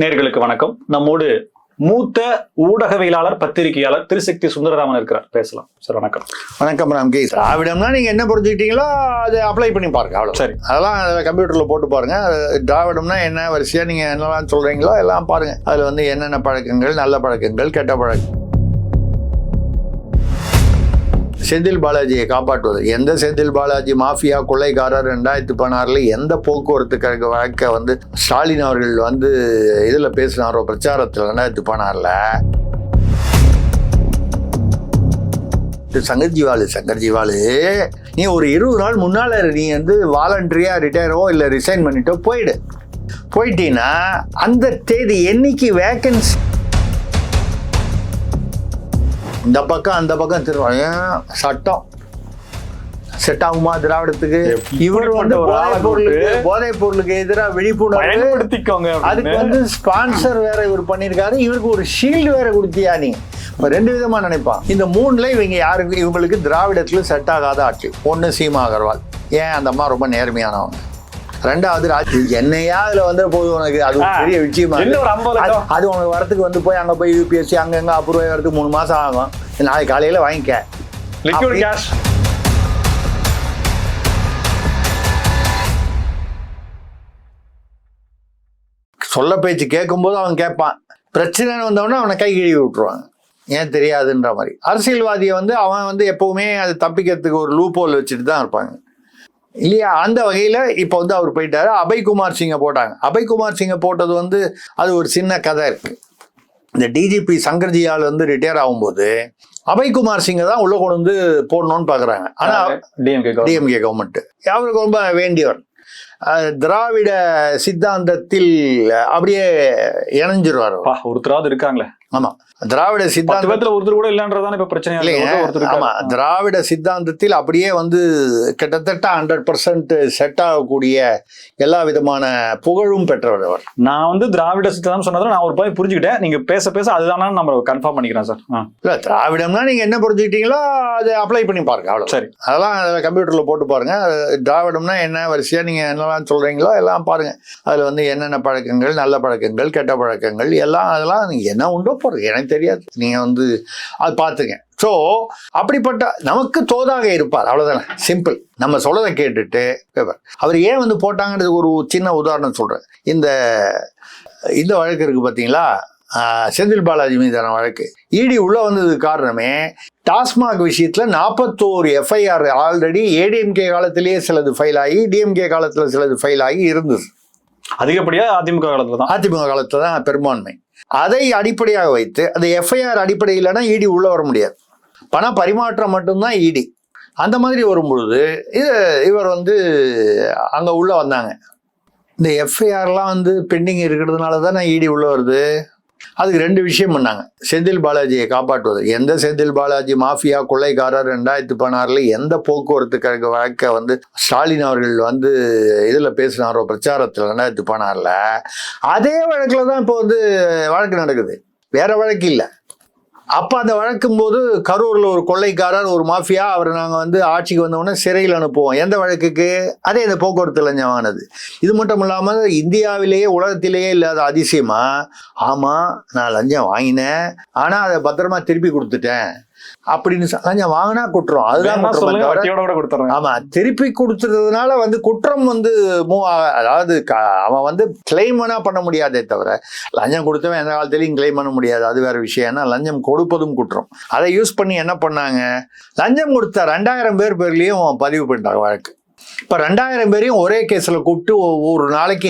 நேர்களுக்கு வணக்கம். நம்மோடு மூத்த ஊடகவியலாளர் பத்திரிகையாளர் திருசக்தி சுந்தரராமன் இருக்கிறார். பேசலாம். சார் வணக்கம். வணக்கம் ராம்கி திராவிடம்னா நீங்க என்ன புரிஞ்சுக்கிட்டீங்களோ அதை அப்ளை பண்ணி பாருங்க அவ்வளோ சரி. அதெல்லாம் அதில் கம்ப்யூட்டரில் போட்டு பாருங்க. திராவிடம்னா என்ன வரிசையாக நீங்கள் என்னெல்லாம் சொல்றீங்களோ எல்லாம் பாருங்க. அதில் வந்து என்னென்ன பழக்கங்கள் நல்ல பழக்கங்கள் கெட்ட பழக்கம் செந்தில் பாலாஜியை காப்பாற்றுவது. எந்த செந்தில் பாலாஜி மாஃபியா கொள்ளைக்காரர் ரெண்டாயிரத்தி பதினாறில் எந்த போக்குவரத்து கழக வழக்கை வந்து ஸ்டாலின் அவர்கள் வந்து இதில் பேசினாரோ பிரச்சாரத்தில் ரெண்டாயிரத்தி பதினாறில்? சங்கர்ஜிவாலு சங்கர்ஜிவாலு நீ ஒரு இருபது நாள் முன்னால் நீ வந்து வாலண்டரியா ரிட்டையரோ இல்லை ரிசைன் பண்ணிட்டோ போயிடு. போயிட்டீங்கன்னா அந்த தேதி என்னைக்கு வேக்கன்சி இந்த பக்கம் அந்த பக்கம் திரும்ப சட்டம். செட் ஆகுமா திராவிடத்துக்கு? இவர் வந்து போதைப் பொருளுக்கு போதைப் பொருளுக்கு எதிராக விழிப்புணர்வு அதுக்கு. வந்து ஸ்பான்சர் வேற இவர் பண்ணியிருக்காரு. இவருக்கு ஒரு ஷீல்டு வேற கொடுத்தியா நீ? ரெண்டு விதமா நினைப்பான். இந்த மூணுல இவங்க யாருக்கு இவங்களுக்கு திராவிடத்துல செட் ஆகாத ஆட்சி. ஒண்ணு சீமா அகர்வால். ஏன் அந்த அம்மா ரொம்ப நேர்மையானவங்க? ரெண்டாவது ராஜ் என்னையா அதுல வந்து போது உனக்கு? அது. பெரிய விஷயமா அது உனக்கு வரத்துக்கு வந்து போய் அங்க போய் யூபிஎஸ்சி அங்க எங்க அப்ரூவ் வரதுக்கு மூணு மாசம் ஆகும். நாளைக்கு காலையில வாங்கிக்க. சொல்ல பேச்சு கேட்கும்போது அவன் கேட்பான் பிரச்சனை வந்தவொடனே அவனை கை கழுவி விட்டுருவாங்க. ஏன் தெரியாதுன்ற மாதிரி. அரசியல்வாதியை வந்து அவன் வந்து எப்பவுமே அது தப்பிக்கிறதுக்கு ஒரு லூப்போல் வச்சுட்டு தான் இருப்பாங்க. இல்லையா? அந்த வகையில் இப்போ வந்து அவர் போயிட்டாரு. அபய்குமார் சிங்கை போட்டாங்க. அபய்குமார் சிங்கை போட்டது வந்து அது ஒரு சின்ன கதை இருக்கு. இந்த டிஜிபி சங்கர்ஜியால் வந்து ரிட்டையர் ஆகும்போது அபய்குமார் சிங்கை தான் உள்ள கொண்டு வந்து போடணும்னு பார்க்குறாங்க ஆனால் டிஎம்கே டிஎம்கே கவர்மெண்ட் அவருக்கு ரொம்ப வேண்டியவர். திராவிட சித்தாந்தத்தில் அப்படியே இணைஞ்சிருவார். ஒருத்தராவது இருக்காங்களே. ஆமா. திராவிட பேர்த்துல ஒருத்தர் கூட இல்லன்றதானே இப்ப பிரச்சனையா இருக்கு. இல்லைங்க. ஆமா. திராவிட சித்தாந்தத்தில் அப்படியே வந்து கிட்டத்தட்ட ஹண்ட்ரட் பர்சன்ட் செட் ஆகக்கூடிய எல்லா விதமான புகழும் பெற்றவர் அவர். நான் வந்து திராவிட சித்தாந்தம் சொன்னதுல நான் ஒரு பாய் புரிஞ்சுக்கிட்டேன். நீங்க பேச பேச அதுதானா நம்ம கன்ஃபார்ம் பண்ணிக்கிறேன் சார். இல்ல திராவிடம்னா நீங்க என்ன புரிஞ்சுக்கிட்டீங்களோ அதை அப்ளை பண்ணி பாருங்க அவ்வளவு சரி. அதெல்லாம் அதில் கம்ப்யூட்டரில் போட்டு பாருங்க. திராவிடம்னா என்ன வரிசையாக நீங்கள் என்னெல்லாம் சொல்கிறீங்களோ எல்லாம் பாருங்க. அதில் வந்து என்னென்ன பழக்கங்கள் நல்ல பழக்கங்கள் கெட்ட பழக்கங்கள் எல்லாம் அதெல்லாம் நீங்கள் என்ன உண்டோ போகிறது எனக்கு தெரியாது. நீங்கள் வந்து அது பார்த்துங்க. ஸோ அப்படிப்பட்ட நமக்கு தோதாக இருப்பார். அவ்வளோதானே சிம்பிள் நம்ம சொல்றதை கேட்டுட்டு. அவர் ஏன் வந்து போட்டாங்கன்றதுக்கு ஒரு சின்ன உதாரணம் சொல்கிறேன் இந்த இந்த வழக்கு இருக்குது பார்த்தீங்களா? செந்தில் பாலாஜி மீதான வழக்கு. இடி உள்ள வந்ததுக்கு காரணமே டாஸ்மாக் விஷயத்துல நாற்பத்தோரு எஃப்ஐஆர் ஆல்ரெடி ஏடிஎம்கே காலத்திலேயே சிலது ஃபைல் ஆகி டிஎம்கே காலத்துல சிலது ஃபைல் ஆகி இருந்தது. அதிகப்படியா அதிமுக காலத்துல தான்? அதிமுக காலத்துல தான் பெரும்பான்மை. அதை அடிப்படையாக வைத்து அந்த எஃப்ஐஆர் அடிப்படையில்னா இடி உள்ளே வர முடியாது. பண பரிமாற்றம் மட்டும்தான் இடி அந்த மாதிரி வரும்பொழுது இது இவர் வந்து அங்கே உள்ளே வந்தாங்க. இந்த எஃப்ஐஆர்லாம் வந்து பெண்டிங் இருக்கிறதுனால தானே இடி உள்ளே வருது? அதுக்கு ரெண்டு விஷயம் பண்ணாங்க. செந்தில் பாலாஜியை காப்பாற்றுவது எந்த செந்தில் பாலாஜி மாஃபியா கொள்ளைக்காரர் ரெண்டாயிரத்தி பதினாறுல எந்த போக்குவரத்து கழக வழக்கை வந்து ஸ்டாலின் அவர்கள் வந்து இதில் பேசினாரோ பிரச்சாரத்தில் ரெண்டாயிரத்தி பதினாறில் அதே வழக்கில் தான் இப்போ வந்து வழக்கு நடக்குது. வேற வழக்கு இல்லை. அப்போ அந்த வழக்கும் போது கரூரில் ஒரு கொள்ளைக்காரர் ஒரு மாஃபியா அவரை நாங்கள் வந்து ஆட்சிக்கு வந்தவுடனே சிறையில் அனுப்புவோம். எந்த வழக்குக்கு? அதே இந்த போக்குவரத்து லஞ்சம் ஆனது இது மட்டும் இல்லாமல் இந்தியாவிலேயே உலகத்திலேயே இல்லாத அதிசயமா ஆமாம் நான் லஞ்சம் வாங்கினேன் ஆனால் அதை பத்திரமா திருப்பி கொடுத்துட்டேன். அப்படின்னு லஞ்சம் வாங்கினா குற்றம். அதுதான் வட்டியோட ஆமா திருப்பி கொடுத்ததுனால வந்து குற்றம் வந்து மூவ் அதாவது அவன் வந்து கிளைம் வேணா பண்ண முடியாதே தவிர லஞ்சம் கொடுத்தவன் எந்த காலத்திலையும் கிளைம் பண்ண முடியாது. அது வேற விஷயம். ஏன்னா லஞ்சம் கொடுப்பதும் குற்றம். அதை யூஸ் பண்ணி என்ன பண்ணாங்க? லஞ்சம் கொடுத்த ரெண்டாயிரம் பேர் பேர்லயும் பதிவு பண்ணிட்டாங்க வழக்கு. இப்ப ரெண்டாயிரம் பேரையும் ஒரே கேஸ்ல கூப்பிட்டு ஒரு நாளைக்கு.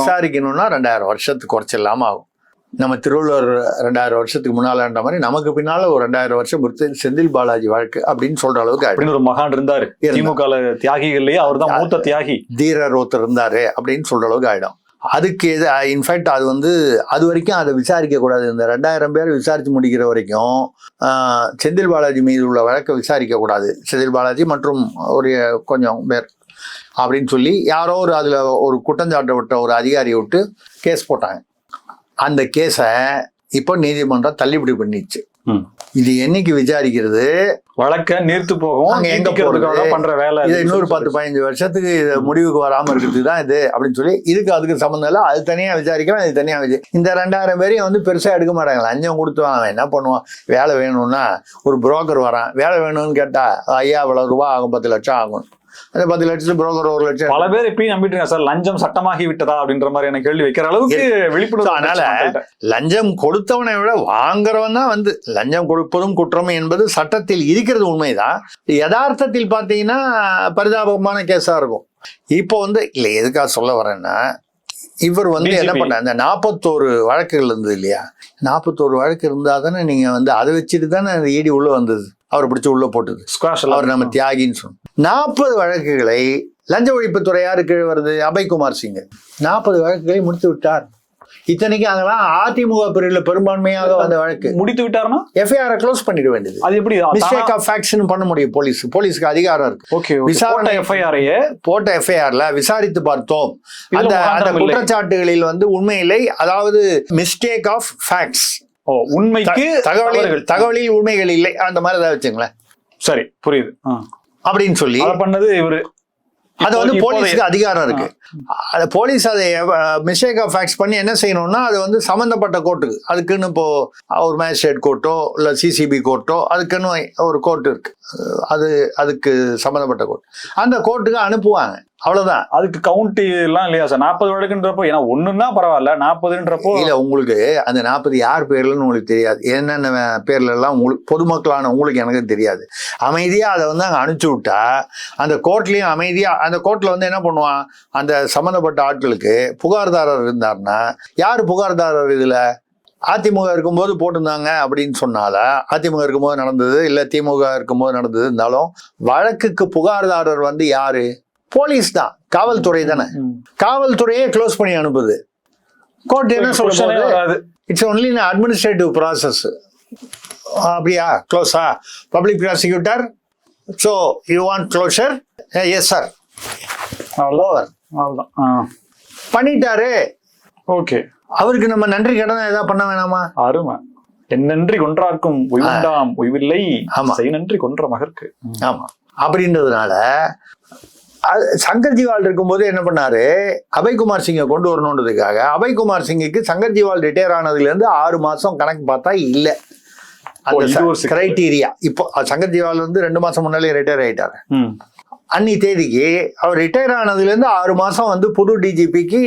விசாரிக்கணும்னா ரெண்டாயிரம் வருஷத்துக்கு குறைச்சில்லாம ஆகும். நம்ம திருவள்ளுவர் ரெண்டாயிரம் வருஷத்துக்கு முன்னாலன்ற மாதிரி நமக்கு பின்னால ஒரு ரெண்டாயிரம் வருஷம் பொறுத்து செந்தில் பாலாஜி வழக்கு அப்படின்னு சொல்ற அளவுக்கு. அப்படின்னு ஒரு மகான் இருந்தாரு. திமுக தியாகிகள்லயே அவர் தான் மூத்த தியாகி. தீரர் ஒருத்தர் இருந்தாரு அப்படின்னு சொல்ற அளவுக்கு ஆயிடும். அதுக்கு எது இன்ஃபேக்ட் அது வந்து அது வரைக்கும் அதை விசாரிக்க கூடாது. இந்த ரெண்டாயிரம் பேர் விசாரிச்சு முடிக்கிற வரைக்கும் செந்தில் பாலாஜி மீது உள்ள வழக்கை விசாரிக்க கூடாது. செந்தில் பாலாஜி மற்றும் ஒரு கொஞ்சம் பேர் அப்படின்னு சொல்லி யாரோ ஒரு அதுல ஒரு குற்றஞ்சாட்டப்பட்ட ஒரு அதிகாரியை விட்டு கேஸ் போட்டாங்க. அந்த கேஸை இப்போ நீதிமன்றம் தள்ளுபடி பண்ணிடுச்சு ம். இது என்னைக்கு விசாரிக்கிறது? வழக்க நீர்த்து போகும். எங்க நீட்டிக்கிறதுக்காக போறது? பண்ற வேலை இது இன்னொரு பத்து பதினஞ்சு வருஷத்துக்கு இது முடிவுக்கு வராம இருக்கிறதுக்கு தான் இது அப்படின்னு சொல்லி இதுக்கு அதுக்கு சம்மந்தம் இல்லை. அது தனியா விசாரிக்கலாம் இது தனியா விஜய் இந்த ரெண்டாயிரம் பேரையும் வந்து பெருசா எடுக்க மாட்டாங்க லஞ்சம் கொடுத்து அவன் என்ன பண்ணுவான்? வேலை வேணும்னா ஒரு புரோக்கர் வரான். வேலை வேணும்னு கேட்டா ஐயா இவ்வளவு ரூபா ஆகும் பத்து லட்சம் ஆகும். அந்த பத்து லட்சத்துக்கு புரோக்கர் ஒரு லட்சம் பல பேர் இப்பயும் நம்பிட்டு இருக்காங்க சார் லஞ்சம் சட்டமாகி விட்டதா? அப்படின்ற மாதிரி எனக்கு கேள்வி வைக்கிற அளவுக்கு விழிப்புணர்வு அதனால. லஞ்சம் கொடுத்தவனை விட வாங்குறவன் தான் வந்து லஞ்சம் கொடுப்பதும் குற்றம் என்பது சட்டத்தில் இருக்கிறது உண்மைதான். யதார்த்தத்தில் பார்த்தீங்கன்னா பரிதாபமான கேஸா இருக்கும். இப்போ வந்து இல்லை எதுக்காக சொல்ல வரேன்னா இவர் வந்து என்ன. பண்ண இந்த நாற்பத்தோரு வழக்குகள் இருந்தது இல்லையா? நாற்பத்தோரு வழக்கு இருந்தா தானே நீங்க வந்து அதை வச்சுட்டு தானே அந்த ஈடி உள்ள வந்தது. அவரை பிடிச்சி உள்ள போட்டது. ஸ்குவாஷ் அவர் நம்ம தியாகின்னு சொன்னோம். நாற்பது வழக்குகளை லஞ்ச ஒழிப்புத்துறை யாரு கீழே வருது அபய்குமார் சிங். நாற்பது வழக்குகளை முடித்து விட்டார். இத்தனைக்கும் அதெல்லாம் அதிமுக பிரிவில் பெரும்பான்மையாக வந்த வழக்கு. முடித்து விட்டாருன்னா? எஃப்ஐஆர் க்ளோஸ் பண்ணிட வேண்டியது. அது எப்படி? மிஸ்டேக் ஆஃப் ஃபேக்ட்ஸ்னு பண்ண முடியும் போலீஸ். போலீஸ்க்கு அதிகாரம் இருக்கு. ஓகே விசாரணை- எஃப்ஐஆரையே போட்ட எஃப்ஐஆர்ல விசாரித்து பார்த்தோம். அந்த அந்த. குற்றச்சாட்டுகளில் வந்து உண்மையில்லை அதாவது மிஸ்டேக் ஆஃப் ஃபேக்ட்ஸ் உண்மைக்கு தகவலில் தவறுகள். தகவலில் உண்மைகள் இல்லை. அந்த மாதிரி ஏதாவது வச்சுங்களேன். சரி புரியுது. அப்படின்னு சொல்லி அதை பண்ணது இவரு. அது வந்து போலீஸ்க்கு அதிகாரம் இருக்கு. அது போலீஸ் அதை மிஸ்டேக் ஆஃப் ஃபேக்ட்ஸ் பண்ணி என்ன செய்யணும்னா அது வந்து சம்மந்தப்பட்ட கோர்ட்டுக்கு. அதுக்குன்னு இப்போ ஒரு மேஜிஸ்ட்ரேட் கோர்ட்டோ இல்லை சிசிபி கோர்ட்டோ அதுக்குன்னு ஒரு கோர்ட் இருக்கு. அது அதுக்கு சம்மந்தப்பட்ட கோர்ட். அந்த கோர்ட்டுக்கு அனுப்புவாங்க. அவ்வளவுதான். அதுக்கு கவுண்ட் எல்லாம் இல்லையா சார் நாற்பது வழக்குன்றப்போ ஏன்னா ஒண்ணுன்னா பரவாயில்ல நாற்பதுன்றப்போ இல்ல உங்களுக்கு அந்த நாற்பது யார் பேர்லன்னு உங்களுக்கு தெரியாது. என்னென்ன பேர்ல எல்லாம் உங்களுக்கு பொதுமக்களான உங்களுக்கு எனக்கு தெரியாது. அமைதியா அதை வந்து அங்க அனுப்பிச்சு விட்டா அந்த கோர்ட்லயும் அமைதியா அந்த கோர்ட்ல வந்து என்ன பண்ணுவான்? அந்த சம்பந்தப்பட்ட ஆட்களுக்கு புகார்தாரர் இருந்தாருன்னா யார் புகார்தாரர் இதுல? அதிமுக இருக்கும்போது போட்டிருந்தாங்க அப்படின்னு சொன்னால அதிமுக இருக்கும்போது நடந்தது இல்ல திமுக இருக்கும்போது நடந்தது இருந்தாலும் வழக்குக்கு புகார்தாரர் வந்து யாரு? போலீஸ் தான். காவல்துறை தானே. காவல்துறையே க்ளோஸ் பண்ணி அனுப்புது. கோர்ட் என்ன சொல்ல. இட்ஸ் ஒன்லி அட்மினிஸ்ட்ரேட்டிவ் ப்ராசஸ் அப்படியா? க்ளோஸா public prosecutor so you want closure yes sir over அவ்வளவுதான் ஆ. பண்ணிட்டாரு. ஓகே. அவருக்கு நம்ம நன்றி கடன் ஏதாவது பண்ண வேணாமா? அருமை. என் நன்றி கொன்றார்க்கும் உய்வுண்டாம் உய்வில்லை. ஆமா. செய் நன்றி கொன்ற மகற்கு. ஆமா. அப்படின்றதுனால சங்கர் ஜிவால் இருக்கும்போது என்ன பண்ணாரு? அபய்குமார் சிங்கை கொண்டு வரணுன்றதுக்காக அபய்குமார் சிங்குக்கு சங்கர் ஜிவால் ரிட்டையர் ஆனதுல இருந்து ஆறு மாசம் கணக்கு பார்த்தா இல்ல. சிக்கல். கிரைட்டீரியா இப்போ சங்கர் ஜிவால் வந்து ரெண்டு மாசம் முன்னாலே ரிட்டையர் ஆயிட்டாரு. ம். அன்னி தேதிக்கு அவர் ரிட்டையர் ஆனதுலேருந்து ஆறு மாதம் வந்து புது டிஜிபிக்கு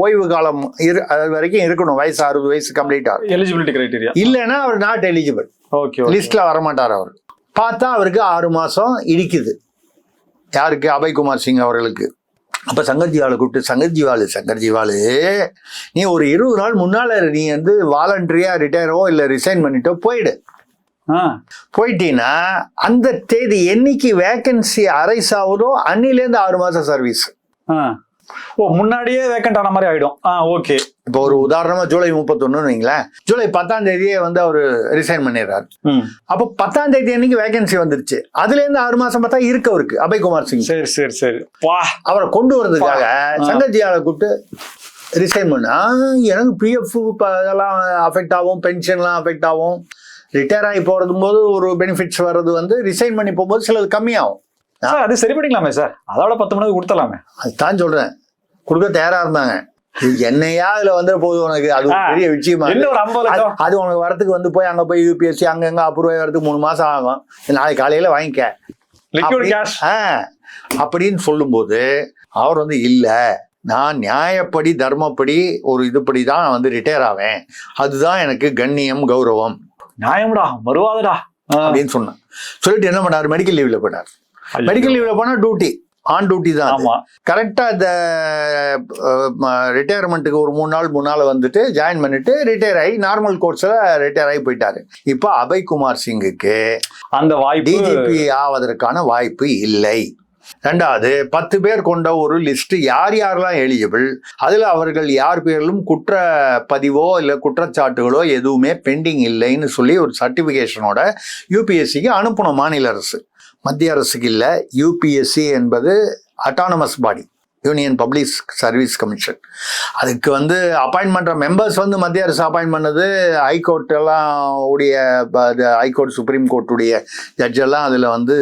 ஓய்வு காலம் இரு அது வரைக்கும் இருக்கணும். வயசு அறுபது வயசு கம்ப்ளீட் ஆகும் எலிஜிபிலிட்டி கிரைட்டீரியா இல்லைன்னா அவர் நாட் எலிஜிபிள் ஓகே லிஸ்ட்ல வரமாட்டார் அவர். பார்த்தா அவருக்கு ஆறு மாசம் இடிக்குது. யாருக்கு? அபய்குமார் சிங் அவர்களுக்கு. அப்ப சங்கர்ஜிவாலை கூப்பிட்டு சங்கர்ஜிவாலு சங்கர்ஜிவாலு நீ ஒரு இருபது நாள் முன்னால நீ வந்து வாலண்டரியா ரிட்டையரோ இல்ல ரிசைன் பண்ணிட்டோ போயிடு. ஆ. போயிட்டீங்கன்னா அந்த தேதி என்னைக்கு வேகன்சி அரைஸ் ஆகுதோ அன்னிலேருந்து ஆறு மாசம் சர்வீஸ். ஆ. ஓ முன்னாடியே வேக்கண்ட் ஆன மாதிரி ஆயிடும். ஆ ஓகே இப்போ ஒரு உதாரணமா ஜூலை முப்பத்தொன்னு வைங்களேன். ஜூலை பத்தாம் தேதியே வந்து அவர் ரிசைன் பண்ணிடுறாரு. அப்போ பத்தாம் தேதி அன்னைக்கு வேகன்சி வந்துருச்சு. அதுல இருந்து ஆறு மாசம் பார்த்தா இருக்கு அவருக்கு அபய்குமார் சிங். சரி சரி சரி. அவரை கொண்டு வர்றதுக்காக சங்கர்ஜியாவை கூப்பிட்டு ரிசைன் பண்ண. எனக்கு பிஎஃப் அதெல்லாம் அஃபெக்ட் ஆகும் பென்ஷன்லாம் அஃபெக்ட் ஆகும். ரிட்டையர் ஆகி போறது போது ஒரு பெனிஃபிட்ஸ் வர்றது வந்து ரிசைன் பண்ணி போகும்போது சிலது கம்மியாகும். சார் அது சரி பண்ணிக்கலாமே சார். அதோட பத்து மணிக்கு கொடுத்தலாமே அதுதான் சொல்றேன். கொடுக்க தயாரா இருந்தாங்க. என்னையா இதுல வந்துட போகுது உனக்கு? அது. பெரிய விஷயமா? அது உனக்கு வரதுக்கு வந்து போய் அங்க போய் யூபிஎஸ்சி அங்கங்க அப்ரூவ் வரதுக்கு மூணு மாசம் ஆகும். நாளைக்கு காலையில வாங்கிக்க. அப்படின்னு சொல்லும்போது அவர் வந்து இல்ல நான் நியாயப்படி தர்மப்படி ஒரு இதுபடி தான் வந்து ரிட்டையர் ஆவேன். அதுதான் எனக்கு கண்ணியம் கௌரவம். நியாயம்டா வருவாதடா. அப்படின்னு சொன்னேன். சொல்லிட்டு என்ன பண்ணாரு? மெடிக்கல் லீவ்ல போனார் மெடிக்கல் லீவ்ல போனா டியூட்டி ஆன் டியூட்டி தான் ஆமா. கரெக்டா இந்த ரிட்டையர்மெண்ட்டுக்கு ஒரு மூணு நாள் மூணு நாள் வந்துட்டு ஜாயின் பண்ணிட்டு ரிட்டையர் ஆகி நார்மல் கோர்ஸ்ல ரிட்டையர் ஆகி போயிட்டாரு. இப்போ அபய்குமார் சிங்குக்கு அந்த வாய்ப்பு டிஜிபி ஆவதற்கான வாய்ப்பு இல்லை. ரெண்டாவது பத்து பேர் கொண்ட ஒரு லிஸ்ட் யார் யாரெல்லாம் எலிஜிபிள் அதுல அவர்கள் யார் பேரிலும் குற்ற பதிவோ இல்ல குற்றச்சாட்டுகளோ எதுவுமே பெண்டிங் இல்லைன்னு சொல்லி ஒரு சர்டிபிகேஷனோட யூபிஎஸ்சிக்கு அனுப்பணும் மாநில அரசு. மத்திய அரசுக்கு இல்லை யூபிஎஸ்சி என்பது autonomous body union public service commission அதுக்கு வந்து அப்பாயின்ட் பண்ணுற மெம்பர்ஸ் வந்து மத்திய அரசு அப்பாயின்ட் பண்ணது ஹைகோர்ட் எல்லாம் உடைய ஹைகோர்ட் சுப்ரீம் கோர்ட் ஜட்ஜெல்லாம் ஜட்ஜ் எல்லாம் வந்து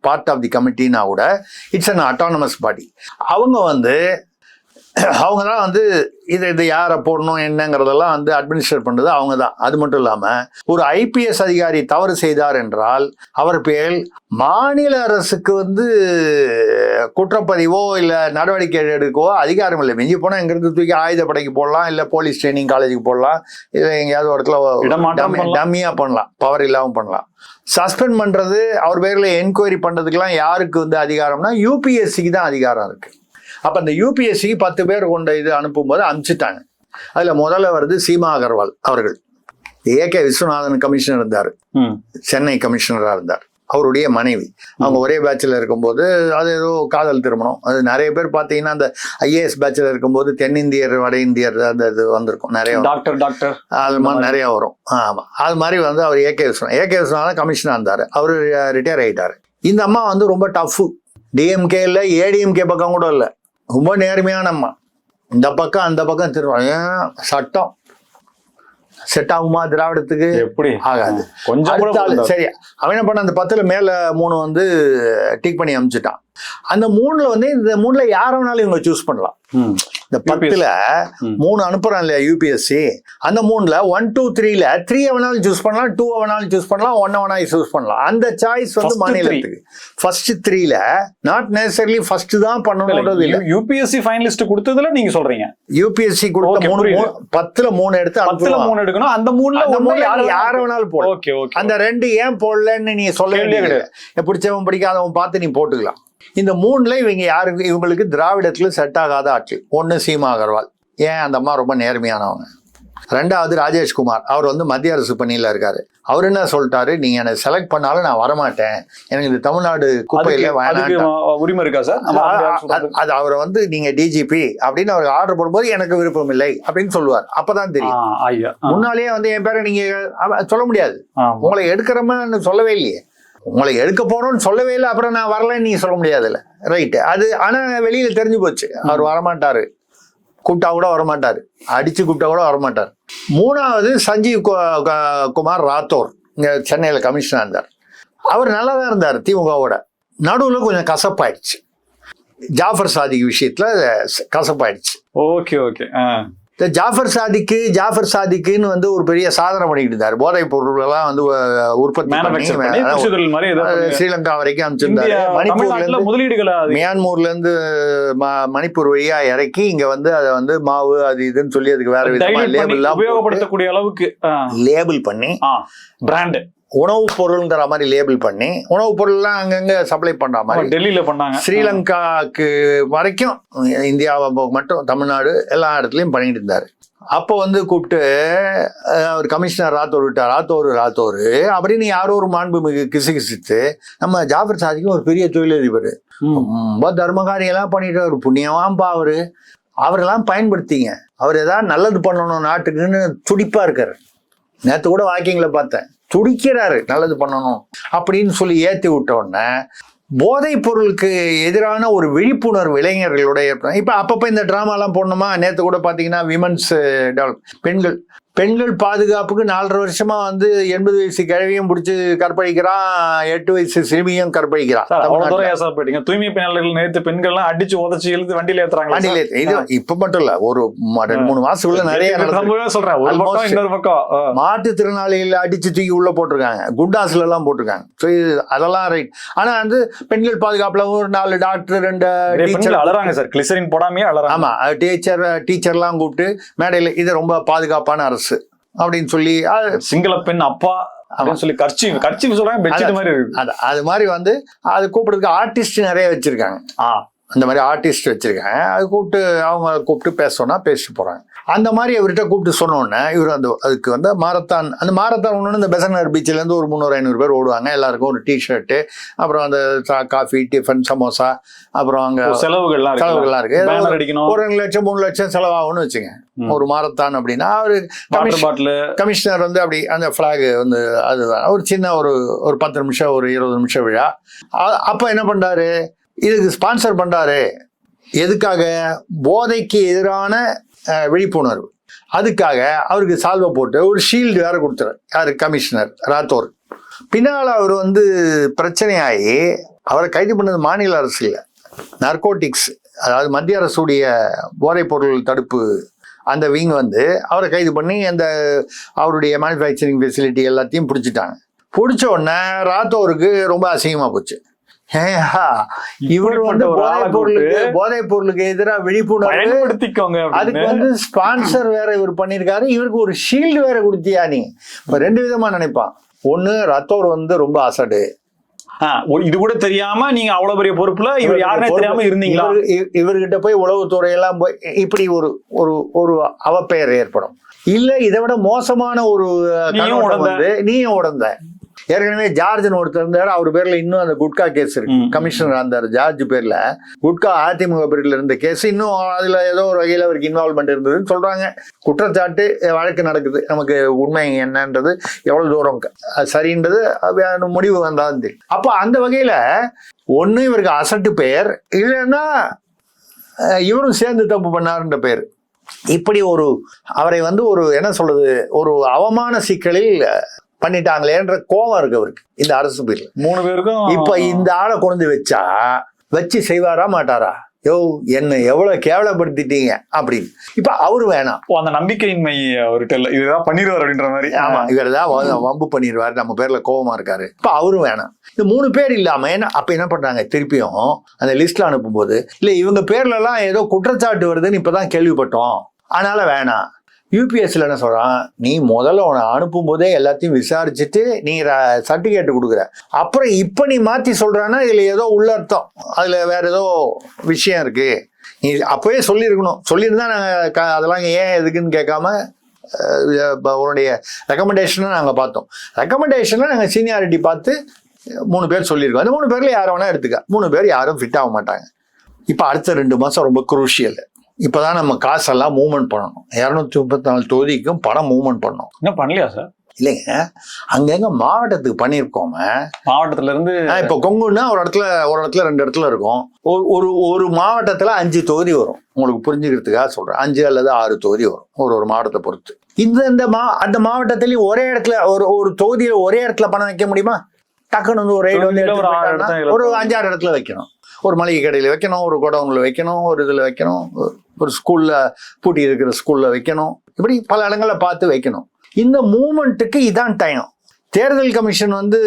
பார்ட் ஆஃப் தி கமிட்டினா கூட இட்ஸ் அன் அட்டானமஸ் பாடி அவங்க வந்து அவங்க தான் வந்து இது இது யாரை போடணும் என்னங்கிறதெல்லாம் வந்து அட்மினிஸ்ட்ரேட் பண்ணுறது அவங்க தான் அது மட்டும் இல்லாமல் ஒரு ஐபிஎஸ் அதிகாரி தவறு செய்தார் என்றால் அவர் பேர் மாநில அரசுக்கு வந்து குற்றப்பதிவோ இல்லை நடவடிக்கை எடுக்கவோ அதிகாரம் இல்லை. மிஞ்சி போனால் இங்கிருந்து தூக்கி ஆயுதப்படைக்கு போடலாம் இல்லை போலீஸ் ட்ரைனிங் காலேஜுக்கு போடலாம் இல்லை எங்கேயாவது ஒரு இடத்துல. டம்மியாக பண்ணலாம். பவர் இல்லாமல் பண்ணலாம். சஸ்பெண்ட் பண்ணுறது அவர் பேரில் என்கொயரி பண்ணுறதுக்கெல்லாம் யாருக்கு வந்து அதிகாரம்னா யூபிஎஸ்சிக்கு தான் அதிகாரம் இருக்குது அப்போ அந்த யூபிஎஸ்சிக்கு பத்து பேர் கொண்ட இது அனுப்பும்போது அனுப்பிச்சிட்டாங்க. அதில் முதல்ல வருது சீமா அகர்வால் அவர்கள். ஏகே விஸ்வநாதன் கமிஷனர் இருந்தார். சென்னை கமிஷனராக இருந்தார். அவருடைய மனைவி. அவங்க ஒரே பேட்சில் இருக்கும்போது அது ஏதோ காதல் திருமணம். அது நிறைய பேர் பார்த்தீங்கன்னா அந்த ஐஏஎஸ் பேட்சில் இருக்கும்போது தென்னிந்தியர் வட இந்தியர் அந்த இது வந்திருக்கும். நிறைய. Doctor doctor. அது மாதிரி நிறைய வரும். ஆமாம் அது மாதிரி வந்து அவர் A K Viswanathan. A K Viswanathan கமிஷனாக இருந்தார். அவர் ரிட்டையர் ஆகிட்டார் இந்த அம்மா வந்து ரொம்ப டஃப்பு டிஎம்கே இல்லை ஏடிஎம்கே பக்கம் கூட இல்லை. ரொம்ப நேர்மையான அம்மா இந்த பக்கம் அந்த பக்கம் திரும்ப ஏன் சட்டம். செட் ஆகுமா திராவிடத்துக்கு? எப்படி? ஆகாது. கொஞ்சம். சரி. அவன் என்ன பண்ண அந்த பத்துல மேல மூணு வந்து டிக் பண்ணி அனுப்பிச்சிட்டான் அந்த மூணுல வந்து இந்த மூணுல யார வேணாலும் இவங்க சூஸ் பண்ணலாம். இந்த பத்துல. மூணு அனுப்புறான் இல்லையா யூபிஎஸ்சி அந்த மூணுல ஒன் டூ த்ரீல த்ரீ வேணாலும் சூஸ் பண்ணலாம் டூ வேணாலும் சூஸ் பண்ணலாம் ஒன் வேணாலும் சூஸ் பண்ணலாம். அந்த சாய்ஸ் வந்து மாநிலத்துக்கு ஃபர்ஸ்ட் த்ரீல நாட் நெசசரிலி ஃபர்ஸ்ட் தான் பண்ணணும்ன்றது இல்லை யூபிஎஸ்சி ஃபைனலிஸ்ட் கொடுத்ததுல நீங்க சொல்றீங்க. யூபிஎஸ்சி கொடுத்த மூணு. மூணு- பத்துல மூணு எடுத்து பத்துல மூணு எடுக்கணும். அந்த மூணுல அந்த மூணுல யாரு யார வேணாலும் ஓகே அந்த ரெண்டு ஏன் போடலன்னு நீ சொல்ல கேள்வியே வேண்டியது பிடிச்சவன் பிடிக்காதவன் பார்த்து நீ போட்டுக்கலாம். இந்த மூணுல இவங்க யாருக்கு இவங்களுக்கு திராவிடத்துல செட் ஆகாத ஆட்கள் ஒன்னு சீமா அகர்வால். ஏன் அந்த அம்மா ரொம்ப நேர்மையானவங்க? ரெண்டாவது ராஜேஷ்குமார் அவர் வந்து மத்திய அரசு பணியில இருக்காரு. அவர் என்ன சொல்லிட்டாரு? நீங்க என்னை செலக்ட் பண்ணாலும் நான் வரமாட்டேன். எனக்கு இந்த தமிழ்நாடு குப்பையில உரிமை இருக்கா சார்? அது அவரை வந்து நீங்க டிஜிபி அப்படின்னு அவருக்கு ஆர்டர் போடும்போது எனக்கு விருப்பம் இல்லை அப்படின்னு சொல்லுவார். அப்பதான் தெரியும். முன்னாலேயே வந்து என் பேரை நீங்க சொல்ல முடியாது. உங்களை எடுக்கிறோம்னு சொல்லவே இல்லையே. உங்களை எடுக்க போறோம்னு சொல்லவே இல்லை அப்புறம் நான் வரலன்னு நீங்க சொல்ல முடியாதுல்ல. ரைட்டு அது ஆனா வெளியில தெரிஞ்சு போச்சு. அவர் வரமாட்டாரு. கூப்பிட்டா கூட வரமாட்டாரு. அடிச்சு கூப்பிட்டா கூட வரமாட்டார். மூணாவது சஞ்சீவ் கு- குமார் ராத்தோர். இங்கே சென்னையில் கமிஷனாக இருந்தார். அவர் நல்லா தான் இருந்தார் திமுகவோட. நடுவில் கொஞ்சம் கசப்பாயிடுச்சு. ஜாஃபர் சாதிக் விஷயத்தில் கசப்பாயிடுச்சு. Okay okay. ஆ. இந்த ஜாஃபர் சாதிக்கு ஜாஃபர் சாதிக்குன்னு வந்து ஒரு பெரிய சாதனை பண்ணிட்டு இருந்தார். போதைப் பொருள்கள்லாம் வந்து உற்பத்தி ஸ்ரீலங்கா வரைக்கும் அனுப்பிச்சிருந்தாரு. மணிப்பூர்ல முதலீடுகளை. மியான்மூர்ல இருந்து மணிப்பூர் வழியா இறக்கி இங்க வந்து அதை வந்து மாவு அது இதுன்னு சொல்லி அதுக்கு வேற விதமா லேபிள் உபயோகப்படுத்தக்கூடிய அளவுக்கு லேபிள் பண்ணி பிராண்ட் உணவுப் பொருள்ங்கிற மாதிரி லேபிள் பண்ணி உணவுப் பொருள்லாம் அங்கங்க சப்ளை பண்ற மாதிரி. டெல்லியில பண்ணாங்க. ஸ்ரீலங்காக்கு வரைக்கும் இந்தியாவை மட்டும் தமிழ்நாடு எல்லா இடத்துலையும் பண்ணிட்டு இருந்தார். அப்போ வந்து கூப்பிட்டு அவர் கமிஷனர் ராத்தோர் விட்டார். ராத்தோர் ராத்தோர். அப்படின்னு யாரோ ஒரு மாண்புமிகு கிசுகிசுத்து நம்ம ஜாஃபர் சாதிக்கும் ஒரு பெரிய தொழிலதிபர். ரொம்ப தர்மகாரியெல்லாம் பண்ணிட்டு ஒரு புண்ணியவாம்பா அவரு. அவரெல்லாம் பயன்படுத்திங்க. அவர் ஏதாவது நல்லது பண்ணணும் நாட்டுக்குன்னு துடிப்பா இருக்காரு. நேற்று கூட வாக்கிங்ல பார்த்தேன். துடிக்கிறாரு நல்லது பண்ணணும் அப்படின்னு சொல்லி ஏற்றி விட்ட உடனே போதைப் பொருளுக்கு எதிரான ஒரு விழிப்புணர்வு இளைஞர்களுடைய இப்போ அப்பப்போ இந்த ட்ராமாலாம் போடணுமா? நேற்று கூட பார்த்தீங்கன்னா விமன்ஸ் uh, பெண்கள். பெண்கள் பாதுகாப்புக்கு நாலரை வருஷமா வந்து எண்பது வயசு கிழவியும் பிடிச்சி கற்பழிக்கிறான் எட்டு வயசு சிறுமியும் கற்பழிக்கிறான் போயிட்டீங்க. தூய்மை பணியாளர்கள் நேத்து பெண்கள்லாம் அடிச்சு உதச்சு இழுத்து வண்டியில ஏத்துறாங்க வண்டியில இது இப்ப மட்டும் இல்ல ஒரு ரெண்டு மூணு மாசத்துக்குள்ள நிறைய சொல்றேன். ஒரு பக்கம். இன்னொரு பக்கம். மாற்றுத்திறனாளிகள் அடிச்சு தூக்கி உள்ள போட்டிருக்காங்க. குண்டாஸ்ல எல்லாம் போட்டிருக்காங்க. ஸோ இது அதெல்லாம் ரைட் ஆனா வந்து பெண்கள் பாதுகாப்புல ஒரு நாலு டாக்டர் ரெண்டு டீச்சர் சார். கிளிசரின் போடாமே அழறாங்க ஆமா டீச்சர் டீச்சர்லாம் கூப்பிட்டு மேடையில் இது ரொம்ப பாதுகாப்பான அரசு. அப்படின்னு சொல்லி சிங்கள பெண் அப்பா அப்படின்னு சொல்லி கர்ச்சி கர்ச்சி சொல்றாங்க பெட்ஷீட் மாதிரி இருக்கு. அது மாதிரி வந்து அது கூப்பிடுறதுக்கு ஆர்டிஸ்ட் நிறைய வச்சிருக்காங்க. அந்த மாதிரி ஆர்டிஸ்ட் வச்சிருக்காங்க அது கூப்பிட்டு அவங்க கூப்பிட்டு பேச பேசிட்டு போறாங்க. அந்த மாதிரி அவர்கிட்ட கூப்பிட்டு சொன்ன உடனே இவர் அந்த அதுக்கு வந்து மாரத்தான் அந்த மாரத்தான் ஒன்று இந்த பெசனர் பீச்சில் இருந்து ஒரு முந்நூறு ஐநூறு பேர் ஓடுவாங்க. எல்லாருக்கும் ஒரு டிஷர்ட்டு அப்புறம் அந்த சா- காஃபி டிஃபன் சமோசா அப்புறம் அங்க செலவுகள்லாம் செலவுகள்லாம் இருக்கு. ஏதோ பேனர் ஒரு- ரெண்டு லட்சம் மூணு லட்சம் செலவாகும்னு வச்சுங்க. ஒரு மாரத்தான் அப்படின்னா அவரு பாட்டில் கமிஷனர் வந்து அப்படி அந்த ஃபிளாக் வந்து அதுதான். ஒரு சின்ன ஒரு ஒரு பத்து நிமிஷம் ஒரு இருபது நிமிஷம் விழா. அப்ப என்ன பண்றாரு? இதுக்கு ஸ்பான்சர் பண்ணுறாரு எதுக்காக? போதைக்கு எதிரான விழிப்புணர்வு. அதுக்காக அவருக்கு சால்வை போட்டு ஒரு ஷீல்டு வேற கொடுத்துறாரு யார்? கமிஷனர் ராத்தோர். பின்னால் அவர் வந்து பிரச்சனையாகி அவரை கைது பண்ணது மாநில அரசு இல்லை. நர்கோட்டிக்ஸ் அதாவது மத்திய அரசுடைய போதைப் பொருள் தடுப்பு அந்த விங் வந்து அவரை கைது பண்ணி அந்த அவருடைய மேனுஃபேக்சரிங் ஃபெசிலிட்டி எல்லாத்தையும் பிடிச்சிட்டாங்க. பிடிச்ச உடனே ராத்தோருக்கு ரொம்ப அசிங்கமாக போச்சு. இவர் வந்து போதைப் பொருளுக்கு போதைப் பொருளுக்கு எதிராக விழிப்புணர்வு அதுக்கு. வந்து ஸ்பான்சர் வேற இவர் பண்ணியிருக்காரு. இவருக்கு ஒரு ஷீல்டு வேற கொடுத்தியா நீ? இப்ப ரெண்டு விதமா நினைப்பான். ஒண்ணு ரத்தோர் வந்து ரொம்ப அசடு. இது கூட தெரியாம நீங்க அவ்வளவு பெரிய பொறுப்புல இவர் யாருனே தெரியாம இருந்தீங்களா? இவர்கிட்ட போய் உளவுத்துறை எல்லாம் போய் இப்படி ஒரு ஒரு ஒரு அவப்பெயர் ஏற்படும். இல்ல இதை விட மோசமான ஒரு நீயும் உடந்த. நீயும் உடந்த. ஏற்கனவே ஜார்ஜ்னு ஒருத்தர் இருந்தாரு. அவர் பேர்ல இன்னும் அந்த குட்கா கேஸ் இருக்கு. கமிஷனர் அந்த ஜார்ஜ் பேர்ல. குட்கா அதிமுக பேர்ல இருந்த கேஸ் இன்னும் அதுல ஏதோ ஒரு வகையில் அவருக்கு இன்வால்மெண்ட் இருந்ததுன்னு சொல்றாங்க. குற்றச்சாட்டு வழக்கு நடக்குது. நமக்கு உண்மை என்னன்றது எவ்வளவு தூரம் சரின்றது முடிவு வந்தாலும் தெரியும் அப்போ அந்த வகையில ஒண்ணு இவருக்கு அசட்டு பெயர். இல்லைன்னா இவரும் சேர்ந்து தப்பு பண்ணாருன்ற பேர் இப்படி ஒரு அவரை வந்து ஒரு என்ன சொல்றது? ஒரு அவமான சிக்கலில் பண்ணிட்டாங்களேன்ற கோபம் இருக்கு அவருக்கு இந்த அரசு பேர்ல மூணு பேருக்கும் இப்ப இந்த ஆளை கொண்டு வச்சா வச்சு செய்வாரா மாட்டாரா? யோ என்ன எவ்வளவு கேவலப்படுத்திட்டீங்க அப்படின்னு. இப்ப அவரு வேணாம். அந்த நம்பிக்கையின்மை அவர்கிட்ட இல்ல. இதுதான் பண்ணிடுவார் அப்படின்ற மாதிரி. ஆமா இவர் தான் வம்பு பண்ணிடுவாரு. நம்ம பேர்ல கோவமா இருக்காரு. இப்ப அவரும் வேணாம். இந்த மூணு பேர் இல்லாம என்ன அப்ப என்ன பண்றாங்க? திருப்பியும் அந்த லிஸ்ட்ல அனுப்பும்போது இல்ல இவங்க பேர்ல எல்லாம் ஏதோ குற்றச்சாட்டு வருதுன்னு இப்பதான் கேள்விப்பட்டோம். அதனால வேணாம். யூபிஎஸ்சில் என்ன சொல்கிறான் நீ முதல்ல உன அனுப்பும் போதே எல்லாத்தையும் விசாரிச்சுட்டு நீ சர்டிஃபிகேட் கொடுக்குற. அப்புறம் இப்போ நீ மாற்றி சொல்கிறான்னா இதில் ஏதோ உள்ள அர்த்தம். அதில் வேற ஏதோ விஷயம் இருக்குது நீ அப்பவே சொல்லியிருக்கணும். சொல்லியிருந்தா நாங்கள் க- அதெல்லாம் ஏன் எதுக்குன்னு கேட்காம உன்னுடைய ரெக்கமெண்டேஷனை நாங்கள் பார்த்தோம். ரெக்கமெண்டேஷனை நாங்கள் சீனியாரிட்டி பார்த்து மூணு பேர் சொல்லியிருக்கோம். அந்த மூணு பேரில் யாரை வேணால் எடுத்துக்க. மூணு பேர் யாரும் ஃபிட் ஆக மாட்டாங்க. இப்போ அடுத்த ரெண்டு மாதம் ரொம்ப குரூஷியல் இப்போதான் நம்ம காசெல்லாம் மூவ்மெண்ட் பண்ணணும். இரநூத்தி முப்பத்தி நாலு தொகுதிக்கும் பணம் மூவ்மெண்ட் பண்ணணும். இன்னும் பண்ணலையா சார் இல்லைங்க. அங்கங்க மாவட்டத்துக்கு பண்ணியிருக்கோமே. மாவட்டத்துல இருந்து இப்போ கொங்குன்னா ஒரு இடத்துல ஒரு இடத்துல ரெண்டு இடத்துல இருக்கும். ஒரு ஒரு ஒரு மாவட்டத்துல அஞ்சு தொகுதி வரும். உங்களுக்கு புரிஞ்சுக்கிறதுக்காக சொல்றேன். அஞ்சு அல்லது ஆறு தொகுதி வரும் ஒரு ஒரு மாவட்டத்தை பொறுத்து. இந்த இந்த மா அந்த மாவட்டத்திலயும் ஒரே இடத்துல ஒரு ஒரு தொகுதியில ஒரே இடத்துல பணம் வைக்க முடியுமா? டக்குன்னு வந்து ஒரு ரைடு வந்து ஒரு அஞ்சாறு இடத்துல வைக்கணும். ஒரு மளிகை கடையில வைக்கணும் ஒரு குடவுன்ல வைக்கணும் ஒரு இதுல வைக்கணும். ஒரு- ஸ்கூல்ல பூட்டி இருக்கிற ஸ்கூல்ல வைக்கணும். இப்படி பல இடங்கள்ல பார்த்து வைக்கணும். இந்த மூமெண்ட்டுக்கு இதான் டைம் தேர்தல் கமிஷன் வந்து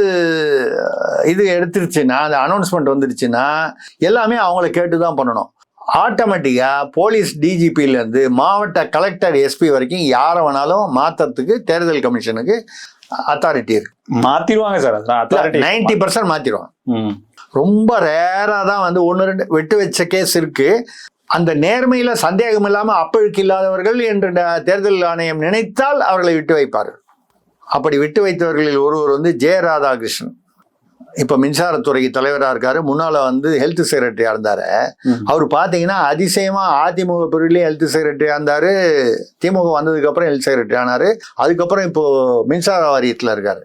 இது எடுத்துருச்சுன்னா அந்த அனௌன்ஸ்மெண்ட் வந்துருச்சுன்னா எல்லாமே அவங்கள கேட்டு தான் பண்ணணும் ஆட்டோமேட்டிக்காக போலீஸ் டிஜிபில இருந்து மாவட்ட கலெக்டர் எஸ்பி வரைக்கும் யாரை வேணாலும் மாத்துறதுக்கு தேர்தல் கமிஷனுக்கு அத்தாரிட்டி இருக்கு. மாத்திடுவாங்க சார். நைன்டி பர்சன்ட் மாத்திடுவாங்க. ரொம்ப ரேரா தான் வந்து ஒன்று ரெண்டு வெட்டு வச்ச கேஸ் இருக்கு. அந்த நேர்மையில சந்தேகம் இல்லாம அப்பழுக்கு இல்லாதவர்கள் என்று தேர்தல் ஆணையம் நினைத்தால் அவர்களை விட்டு வைப்பார்கள். அப்படி விட்டு வைத்தவர்களில் ஒருவர் வந்து ஜெய ராதாகிருஷ்ணன். இப்ப மின்சாரத்துறைக்கு தலைவரா இருக்காரு. முன்னால வந்து ஹெல்த் செக்ரட்டரியா இருந்தாரு. அவர் பாத்தீங்கன்னா அதிசயமா அதிமுக பிரிவிலையும் ஹெல்த் செக்ரட்டரியா இருந்தாரு. திமுக வந்ததுக்கு அப்புறம் ஹெல்த் செக்ரட்டரி ஆனாரு. அதுக்கப்புறம் இப்போ மின்சார வாரியத்துல இருக்காரு.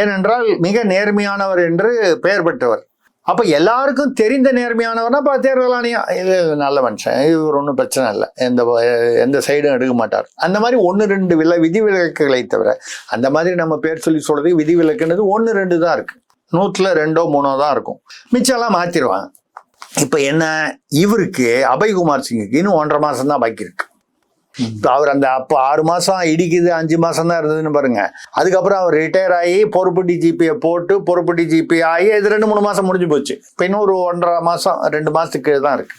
ஏனென்றால் மிக நேர்மையானவர் என்று பெயர் பெற்றவர். அப்போ எல்லாருக்கும் தெரிந்த நேர்மையானவர்னா அப்ப தேர்தல் ஆணையம். இது நல்ல மனுஷன். இவர் ஒன்றும் பிரச்சனை இல்லை. எந்த எந்த சைடும் எடுக்க மாட்டார். அந்த மாதிரி ஒன்று ரெண்டு விலை விதிவிலக்குகளை தவிர அந்த மாதிரி நம்ம பேர் சொல்லி சொல்கிறது விதிவிலக்குன்றது ஒன்று ரெண்டு தான் இருக்குது நூற்றுல ரெண்டோ மூணோ தான் இருக்கும். மிச்சம்லாம் மாற்றிடுவாங்க இப்போ என்ன இவருக்கு அபய்குமார் சிங்குக்கு இன்னும் ஒன்றரை மாதம் தான் பாக்கி இருக்குது இப்ப அவர் அந்த அப்போ ஆறு மாசம் இடிக்குது அஞ்சு மாசம் தான் இருந்ததுன்னு பாருங்க. அதுக்கப்புறம் அவர் ரிட்டையர் ஆகி பொறுப்பு டிஜிபியை போட்டு பொறுப்பு டிஜிபி ஆகி இது ரெண்டு மூணு மாசம் முடிஞ்சு போச்சு. இப்போ இன்னும் ஒரு ஒன்றரை மாசம் ரெண்டு மாசத்துக்கு தான் இருக்கு.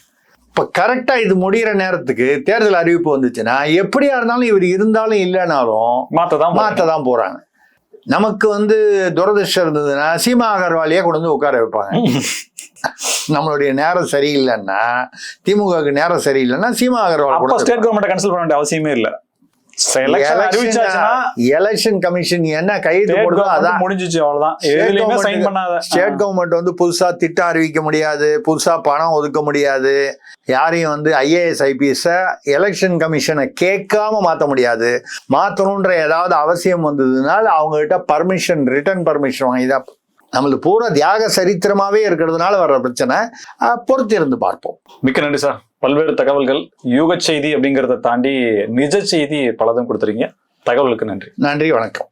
இப்போ கரெக்டாக இது முடிகிற நேரத்துக்கு தேர்தல் அறிவிப்பு வந்துச்சுன்னா எப்படியா இருந்தாலும் இவர் இருந்தாலும் இல்லைனாலும் மாத்ததான் மாற்ற தான் போறாங்க. நமக்கு வந்து துரதிருஷ்டம் இருந்ததுன்னா சீமா அகர்வாலியே கொண்டு வந்து உட்கார வைப்பாங்க. நம்மளுடைய நேரம் சரியில்லைன்னா திமுகவுக்கு நேரம் சரியில்லைன்னா Seema Agarwal state government consult பண்ண வேண்டிய அவசியமே இல்ல. எலெக்ஷன் கமிஷன் என்ன கைது போடுதோ அதான். முடிஞ்சிச்சு அவ்வளவுதான். ஸ்டேட் கவர்மெண்ட் வந்து புதுசா திட்டம் அறிவிக்க முடியாது புதுசா பணம் ஒதுக்க முடியாது. யாரையும் வந்து ஐஏஎஸ் ஐபிஎஸ் எலெக்ஷன் கமிஷனை கேட்காம மாத்த முடியாது. மாத்தணுன்ற ஏதாவது அவசியம் வந்ததுனால அவங்க கிட்ட பர்மிஷன் ரிட்டர்ன் பர்மிஷன் வாங்கி தான் நம்மளது பூரா தியாக சரித்திரமாவே இருக்கிறதுனால வர்ற பிரச்சனை அஹ், பொறுத்து இருந்து பார்ப்போம். மிக்க நன்றி சார். பல்வேறு தகவல்கள் யூக செய்தி அப்படிங்கிறத தாண்டி நிஜ செய்தி பலதும் கொடுத்துறீங்க தகவலுக்கு நன்றி. நன்றி வணக்கம்.